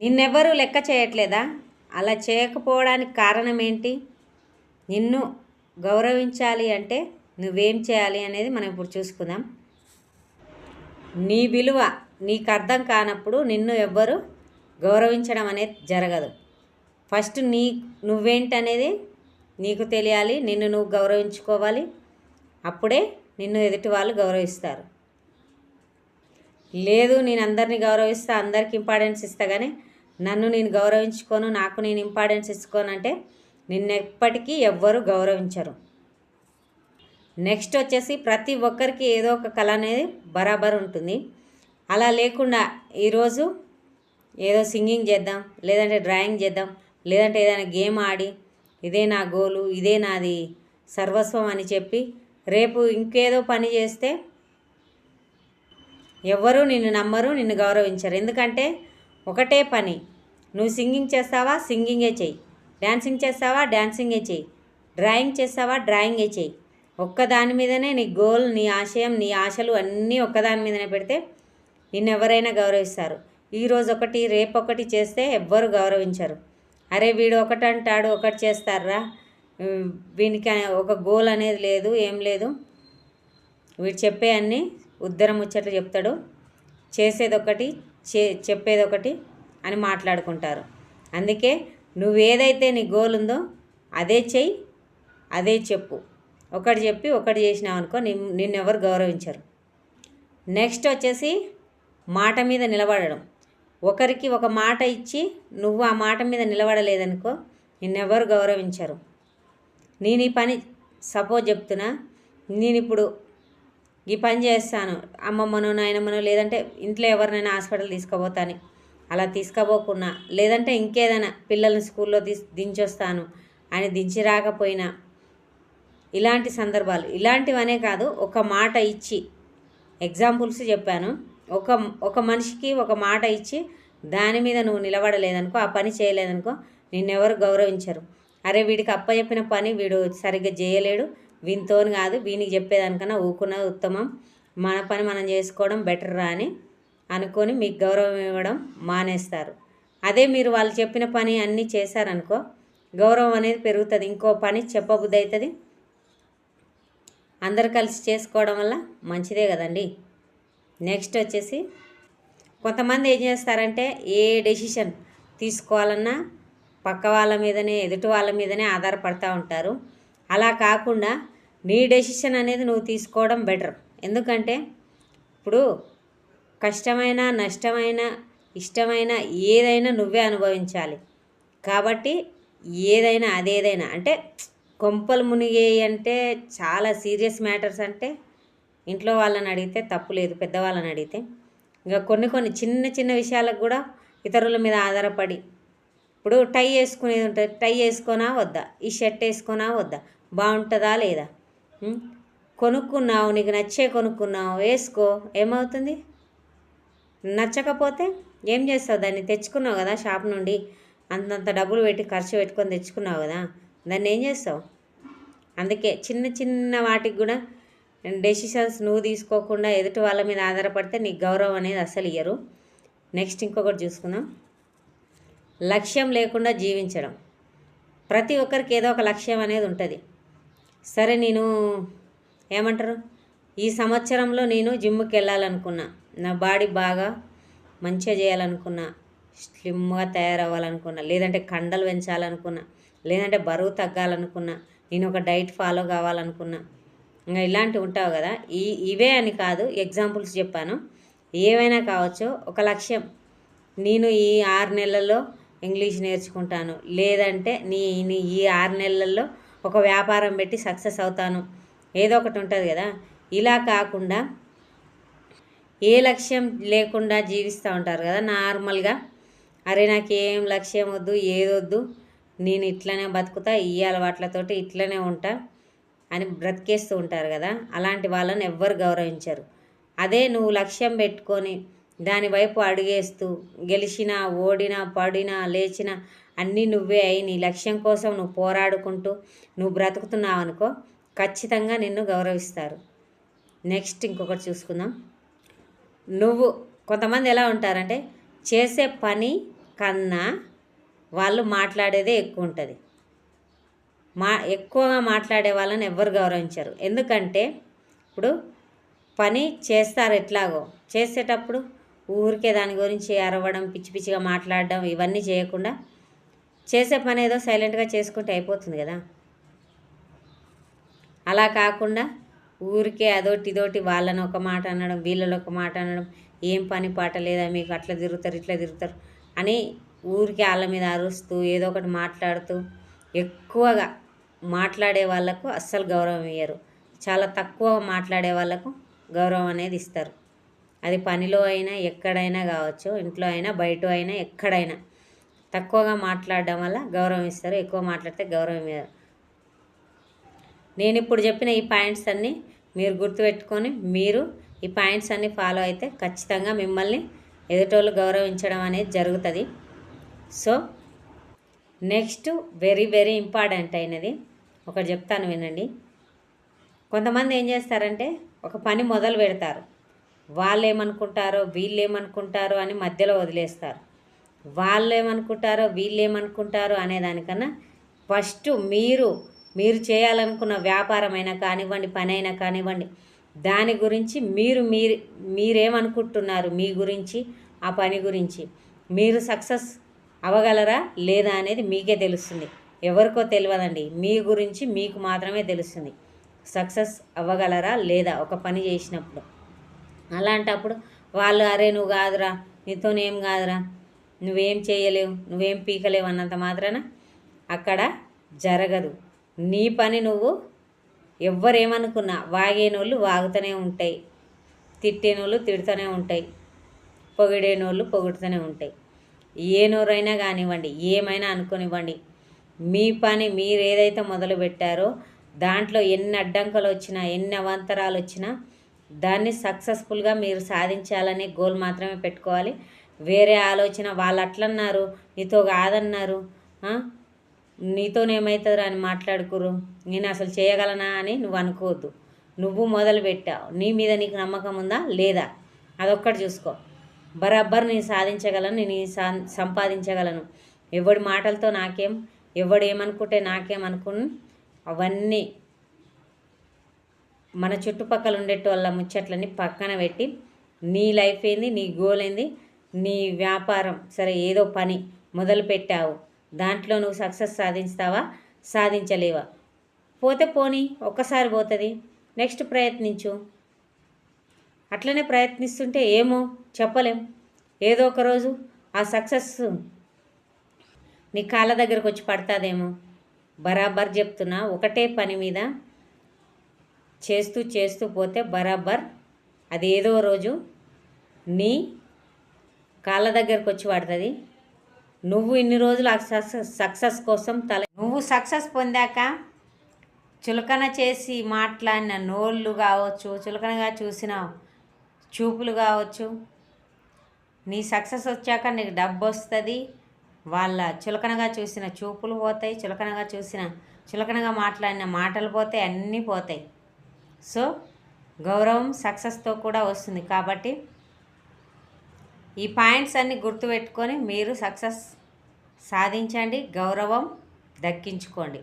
నిన్నెవరూ లెక్క చేయట్లేదా? అలా చేయకపోవడానికి కారణం ఏంటి నిన్ను గౌరవించాలి అంటే నువ్వేం చేయాలి అనేది మనం ఇప్పుడు చూసుకుందాం. నీ విలువ నీకు అర్థం కానప్పుడు నిన్ను ఎవ్వరు గౌరవించడం అనేది జరగదు. ఫస్ట్ నీ నువ్వేంటనేది నీకు తెలియాలి నిన్ను నువ్వు గౌరవించుకోవాలి. అప్పుడే నిన్ను ఎదుటి వాళ్ళు గౌరవిస్తారు. లేదు నేను అందరినీ గౌరవిస్తా అందరికి ఇంపార్టెన్స్ ఇస్తా కానీ నన్ను నేను గౌరవించుకోను నాకు నేను ఇంపార్టెన్స్ ఇచ్చుకోను అంటే నిన్నెప్పటికీ ఎవ్వరు గౌరవించరు. నెక్స్ట్ వచ్చేసి ప్రతి ఒక్కరికి ఏదో ఒక కళ అనేది బరాబర్ ఉంటుంది. అలా లేకుండా ఈరోజు ఏదో సింగింగ్ చేద్దాం లేదంటే డ్రాయింగ్ చేద్దాం లేదంటే ఏదైనా గేమ్ ఆడి ఇదే నా గోలు ఇదే నాది సర్వస్వం అని చెప్పి రేపు ఇంకేదో పని చేస్తే ఎవ్వరూ నిన్ను నమ్మరు నిన్ను గౌరవించరు. ఎందుకంటే ఒకటే పని నువ్వు సింగింగ్ చేస్తావా? సింగింగే చెయ్యి డ్యాన్సింగ్ చేస్తావా? డ్యాన్సింగే చెయ్యి డ్రాయింగ్ చేస్తావా? డ్రాయింగే చెయ్యి ఒక్కదాని మీదనే నీ గోల్ నీ ఆశయం నీ ఆశలు అన్నీ ఒక్కదాని మీదనే పెడితే నిన్ను ఎవరైనా గౌరవిస్తారు. ఈరోజు ఒకటి రేపు ఒకటి చేస్తే ఎవ్వరు గౌరవించరు. అరే వీడు ఒకటి అంటాడు ఒకటి చేస్తారా వీనికి ఒక గోల్ అనేది లేదు ఏం లేదు. వీడు చెప్పే అన్ని ఉద్దరం ముచ్చట్లు చెప్తాడు. చేసేది ఒకటి చే చెప్పేది ఒకటి అని మాట్లాడుకుంటారు. అందుకే నువ్వేదైతే నీ గోల్ ఉందో అదే చెయ్యి అదే చెప్పు. ఒకటి చెప్పి ఒకటి చేసినావు అనుకో నిన్నెవరు గౌరవించరు. నెక్స్ట్ వచ్చేసి మాట మీద నిలబడడం. ఒకరికి ఒక మాట ఇచ్చి నువ్వు ఆ మాట మీద నిలబడలేదనుకో నిన్నెవరు గౌరవించరు. నేను ఈ పని సపోజ్ చెప్తున్నా నేను ఇప్పుడు ఈ పని చేస్తాను. అమ్మమ్మనో నాయనమ్మనో లేదంటే ఇంట్లో ఎవరినైనా హాస్పిటల్ తీసుకుపోతాను. అలా తీసుకపోకున్నా లేదంటే ఇంకేదైనా పిల్లల్ని స్కూల్లో తీసి దించొస్తాను అని దించి రాకపోయినా. ఇలాంటి సందర్భాలు. ఇలాంటివనే కాదు ఒక మాట ఇచ్చి. ఎగ్జాంపుల్స్ చెప్పాను. ఒక ఒక మనిషికి ఒక మాట ఇచ్చి దాని మీద నువ్వు నిలబడలేదనుకో ఆ పని చేయలేదనుకో నిన్నెవరు గౌరవించరు. అరే వీడికి అప్పచెప్పిన పని వీడు సరిగ్గా చేయలేడు. వీనితోని కాదు వీనికి చెప్పేదానికన్నా ఊకున్నది ఉత్తమం. మన పని మనం చేసుకోవడం బెటర్ రా అని అనుకొని మీకు గౌరవం ఇవ్వడం మానేస్తారు. అదే మీరు వాళ్ళు చెప్పిన పని అన్నీ చేశారనుకో గౌరవం అనేది పెరుగుతుంది. ఇంకో పని చెప్పబుద్ధి అవుతుంది అందరు కలిసి చేసుకోవడం వల్ల మంచిదే కదండి. నెక్స్ట్ వచ్చేసి కొంతమంది ఏం చేస్తారంటే ఏ డెసిషన్ తీసుకోవాలన్నా పక్క వాళ్ళ మీదనే ఎదుటి వాళ్ళ మీదనే ఆధారపడతా ఉంటారు. అలా కాకుండా నీ డెసిషన్ అనేది నువ్వు తీసుకోవడం బెటర్. ఎందుకంటే ఇప్పుడు కష్టమైన నష్టమైన ఇష్టమైన ఏదైనా నువ్వే అనుభవించాలి. కాబట్టి ఏదైనా అదేదైనా అంటే కొంపలు మునిగేయి అంటే చాలా సీరియస్ మ్యాటర్స్ అంటే ఇంట్లో వాళ్ళని అడిగితే తప్పు లేదు పెద్దవాళ్ళని అడిగితే. ఇంకా కొన్ని కొన్ని చిన్న చిన్న విషయాలకు కూడా ఇతరుల మీద ఆధారపడి ఇప్పుడు టై వేసుకునేది ఉంటుంది. టై వేసుకోనా వద్దా? ఈ షర్ట్ వేసుకోనా వద్దా? బాగుంటుందా లేదా? కొనుక్కున్నావు నీకు నచ్చే కొనుక్కున్నావు వేసుకో. ఏమవుతుంది? నచ్చకపోతే ఏం చేస్తావు? దాన్ని తెచ్చుకున్నావు కదా షాప్ నుండి. అంతంత డబ్బులు పెట్టి ఖర్చు పెట్టుకొని తెచ్చుకున్నావు కదా. దాన్ని ఏం చేస్తావు? అందుకే చిన్న చిన్న వాటికి కూడా డెసిషన్స్ నువ్వు తీసుకోకుండా ఎదుటి వాళ్ళ మీద ఆధారపడితే నీకు గౌరవం అనేది అసలు ఇయ్యరు. నెక్స్ట్ ఇంకొకటి చూసుకుందాం. లక్ష్యం లేకుండా జీవించడం. ప్రతి ఒక్కరికి ఏదో ఒక లక్ష్యం అనేది ఉంటుంది. సరే నేను ఏమంటారు? ఈ సంవత్సరంలో నేను జిమ్కి వెళ్ళాలనుకున్నా నా బాడీ బాగా మంచిగా చేయాలనుకున్నా. స్లిమ్గా తయారవ్వాలనుకున్నా. లేదంటే కండలు పెంచాలనుకున్నా. లేదంటే బరువు తగ్గాలనుకున్నా. నేను ఒక డైట్ ఫాలో కావాలనుకున్నా. ఇంకా ఇలాంటివి ఉంటావు కదా. ఈ ఇవే అని కాదు ఎగ్జాంపుల్స్ చెప్పాను. ఏవైనా కావచ్చు ఒక లక్ష్యం. నేను ఈ ఆరు నెలల్లో ఇంగ్లీష్ నేర్చుకుంటాను. లేదంటే నీ నీ ఈ ఆరు నెలల్లో ఒక వ్యాపారం పెట్టి సక్సెస్ అవుతాను. ఏదో ఒకటి ఉంటుంది కదా. ఇలా కాకుండా ఏ లక్ష్యం లేకుండా జీవిస్తూ ఉంటారు కదా నార్మల్గా. అరే నాకేం లక్ష్యం వద్దు ఏదొద్దు నేను ఇట్లనే బతుకుతా ఈ అలవాట్లతోటి ఇట్లనే ఉంటా అని బ్రతికేస్తూ ఉంటారు కదా. అలాంటి వాళ్ళని ఎవ్వరు గౌరవించరు. అదే నువ్వు లక్ష్యం పెట్టుకొని దాని వైపు అడుగేస్తూ గెలిచినా ఓడినా పడినా లేచినా అన్నీ నువ్వే అయి నీ లక్ష్యం కోసం నువ్వు పోరాడుకుంటూ నువ్వు బ్రతుకుతున్నావు అనుకో ఖచ్చితంగా నిన్ను గౌరవిస్తారు. నెక్స్ట్ ఇంకొకటి చూసుకుందాం. నువ్వు కొంతమంది ఎలా ఉంటారంటే చేసే పని కన్నా వాళ్ళు మాట్లాడేదే ఎక్కువ ఉంటుంది. మా ఎక్కువగా మాట్లాడే వాళ్ళని ఎవ్వరు గౌరవించరు. ఎందుకంటే ఇప్పుడు పని చేస్తారు ఎట్లాగో. చేసేటప్పుడు ఊరికే దాని గురించి అరవడం పిచ్చి పిచ్చిగా మాట్లాడడం ఇవన్నీ చేయకుండా చేసే పని ఏదో సైలెంట్గా చేసుకుంటే అయిపోతుంది కదా. అలా కాకుండా ఊరికే అదోటి ఇదోటి వాళ్ళని ఒక మాట అనడం వీళ్ళని ఒక మాట అనడం ఏం పని పాట లేదా మీకు అట్లా తిరుగుతారు ఇట్లా తిరుగుతారు అని ఊరికి వాళ్ళ మీద అరుస్తూ ఏదో ఒకటి మాట్లాడుతూ ఎక్కువగా మాట్లాడే వాళ్ళకు అస్సలు గౌరవం ఇయ్యరు. చాలా తక్కువ మాట్లాడే వాళ్ళకు గౌరవం అనేది ఇస్తారు. అది పనిలో అయినా ఎక్కడైనా కావచ్చు ఇంట్లో అయినా బయట అయినా ఎక్కడైనా తక్కువగా మాట్లాడడం వల్ల గౌరవం ఇస్తారు ఎక్కువ మాట్లాడితే గౌరవం ఇవ్వరు నేను ఇప్పుడు చెప్పిన ఈ పాయింట్స్ అన్నీ మీరు గుర్తుపెట్టుకొని మీరు ఈ పాయింట్స్ అన్నీ ఫాలో అయితే ఖచ్చితంగా మిమ్మల్ని ఎదుటోళ్ళు గౌరవించడం అనేది జరుగుతుంది. So next very very important అయినది ఒకటి చెప్తాను వినండి. కొంతమంది ఏం చేస్తారంటే ఒక పని మొదలు పెడతారు. వాళ్ళు ఏమనుకుంటారో వీళ్ళు ఏమనుకుంటారో అని మధ్యలో వదిలేస్తారు. వాళ్ళు ఏమనుకుంటారో వీళ్ళు ఏమనుకుంటారో అనే దానికన్నా ఫస్ట్ మీరు మీరు చేయాలనుకున్న వ్యాపారమైనా కానివ్వండి పనైనా కానివ్వండి దాని గురించి మీరు మీరు మీరేమనుకుంటున్నారు మీ గురించి ఆ పని గురించి? మీరు సక్సెస్ అవ్వగలరా లేదా అనేది మీకే తెలుస్తుంది. ఎవరికో తెలియదండి మీ గురించి మీకు మాత్రమే తెలుస్తుంది. సక్సెస్ అవ్వగలరా లేదా ఒక పని చేసినప్పుడు? అలాంటప్పుడు వాళ్ళు అరే నువ్వు కాదురా నీతోనేం కాదురా నువ్వేం చేయలేవు నువ్వేం పీకలేవు అన్నంత మాత్రాన అక్కడ జరగదు. నీ పని నువ్వు ఎవ్వరేమనుకున్నా వాగేనోళ్ళు వాగుతూనే ఉంటాయి తిట్టేనోళ్ళు తిడుతూనే ఉంటాయి పొగిడేనోళ్ళు పొగుడుతూనే ఉంటాయి. ఏ నోరైనా కానివ్వండి ఏమైనా అనుకోనివ్వండి మీ పని మీరు ఏదైతే మొదలు పెట్టారో దాంట్లో ఎన్ని అడ్డంకులు వచ్చినా ఎన్ని అవాంతరాలు వచ్చినా దాన్ని సక్సెస్ఫుల్గా మీరు సాధించాలనే గోల్ మాత్రమే పెట్టుకోవాలి. వేరే ఆలోచన వాళ్ళు అట్లన్నారు నీతో కాదన్నారు నీతోనేమవుతుందిరా అని మాట్లాడుకురు నేను అసలు చేయగలనా అని నువ్వు అనుకోవద్దు. నువ్వు మొదలు పెట్టావు నీ మీద నీకు నమ్మకం ఉందా? లేదా? అదొక్కటి చూసుకో. బరాబర్ నేను సాధించగలను నేను సంపాదించగలను. ఎవడి మాటలతో నాకేం ఎవడు ఏమనుకుంటే నాకేమనుకుని అవన్నీ మన చుట్టుపక్కల ఉండేటోళ్ళ ముచ్చట్లని పక్కన పెట్టి నీ లైఫ్ ఏంది నీ గోల్ ఏంది నీ వ్యాపారం సరే ఏదో పని మొదలు పెట్టావు దాంట్లో నువ్వు సక్సెస్ సాధిస్తావా సాధించలేవా? పోతే పోనీ ఒక్కసారి పోతుంది. నెక్స్ట్ ప్రయత్నించు. అట్లనే ప్రయత్నిస్తుంటే ఏమో చెప్పలేం. ఏదో ఒక రోజు ఆ సక్సెస్ నీ కాళ్ళ దగ్గరకు వచ్చి పడుతుందేమో. బరాబర్ చెప్తున్నా ఒకటే పని మీద చేస్తూ చేస్తూ పోతే బరాబర్ అది ఏదో రోజు నీ కాళ్ళ దగ్గరకు వచ్చి పడుతుంది. నువ్వు ఇన్ని రోజులు సక్సెస్ సక్సెస్ కోసం తల నువ్వు సక్సెస్ పొందాక చులకన చేసి మాట్లాడిన నోళ్ళు కావచ్చు చులకనగా చూసిన చూపులు కావచ్చు నీ సక్సెస్ వచ్చాక నీకు డబ్బు వస్తుంది వాళ్ళ చులకనగా చూసిన చూపులు పోతాయి చులకనగా చూసిన చులకనగా మాట్లాడిన మాటలు పోతాయి అన్నీ పోతాయి. సో గౌరవం సక్సెస్తో కూడా వస్తుంది కాబట్టి ఈ పాయింట్స్ అన్నీ గుర్తుపెట్టుకొని మీరు సక్సెస్ సాధించండి గౌరవం దక్కించుకోండి.